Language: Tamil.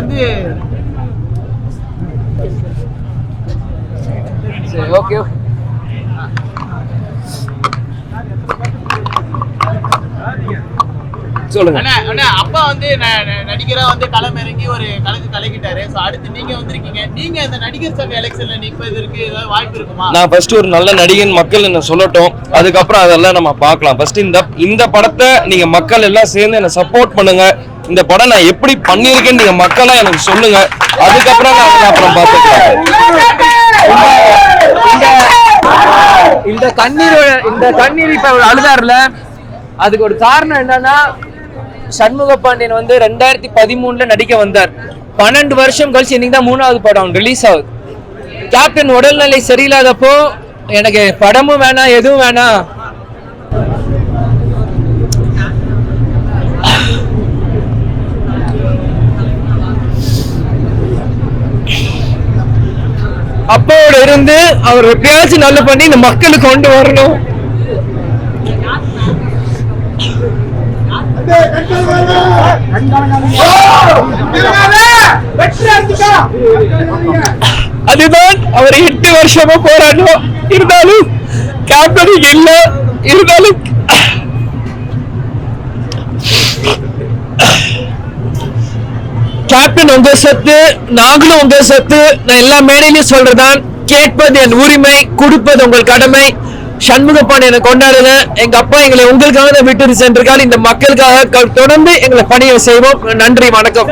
வந்து சரி ஓகே சொல்லுங்க. அண்ணா அண்ணா அப்பா வந்து நடிகரா வந்து களம் இறங்கி ஒரு கலக்கு கலக்கிட்டாரு சோ அடுத்து நீங்க வந்திருக்கீங்க. நீங்க இந்த நடிகர் சங்க எலெக்ஷன்ல நிற்பதற்கு ஏதாவது வாய்ப்பு இருக்குமா? நான் ஃபர்ஸ்ட் ஒரு நல்ல நடிகன் மக்கள் என்ன சொல்லட்டும். அதுக்கப்புறம் அதெல்லாம் நம்ம பார்க்கலாம். ஃபர்ஸ்ட் இந்த இந்த படத்தை நீங்க மக்கள் எல்லாம் சேர்ந்து என்ன சப்போர்ட் பண்ணுங்க. இந்த படம் நான் எப்படி பண்ணியிருக்கேன்னு நீங்க மக்களா எனக்கு சொல்லுங்க. அதுக்கப்புறம் நான் அப்புறம் பார்த்துக்கலாம். இந்த கண்ணீர் இந்த கண்ணீர் இப்ப அழுதாருல அதுக்கு ஒரு காரணம் என்னன்னா சண்முக பாண்டியன் வந்து ரெண்டாயிரத்தி பதிமூணுல நடிக்க வந்தார். பன்னெண்டு வருஷம் கழிச்சு இன்னைக்கு தான் மூணாவது படம் ரிலீஸ் ஆகுது. கேப்டன் உடல்நிலை சரியில்லாதப்போ எனக்கு படமும் வேணாம் எதுவும் வேணாம். அப்பாவோட இருந்து அவர் எப்படியாச்சும் நல்ல பண்ணி இந்த மக்களுக்கு கொண்டு வரணும். அதுதான் அவர் எட்டு வருஷமா போராடும் இருந்தாலும் கேப்டன் இல்ல. இருந்தாலும் கேப்டன் உங்க சொத்து நாங்களும் உங்க சொத்து. நான் எல்லா மேடையிலும் சொல்றதான் கேட்பது என் உரிமை கொடுப்பது உங்கள் கடமை. சண்முக பாண்டியனை கொண்டாடுங்க. எங்க அப்பா எங்களை உங்களுக்காக தான் விட்டு சென்றிருக்காரு. இந்த மக்களுக்காக தொடர்ந்து எங்களை பணியை செய்வோம். நன்றி வணக்கம்.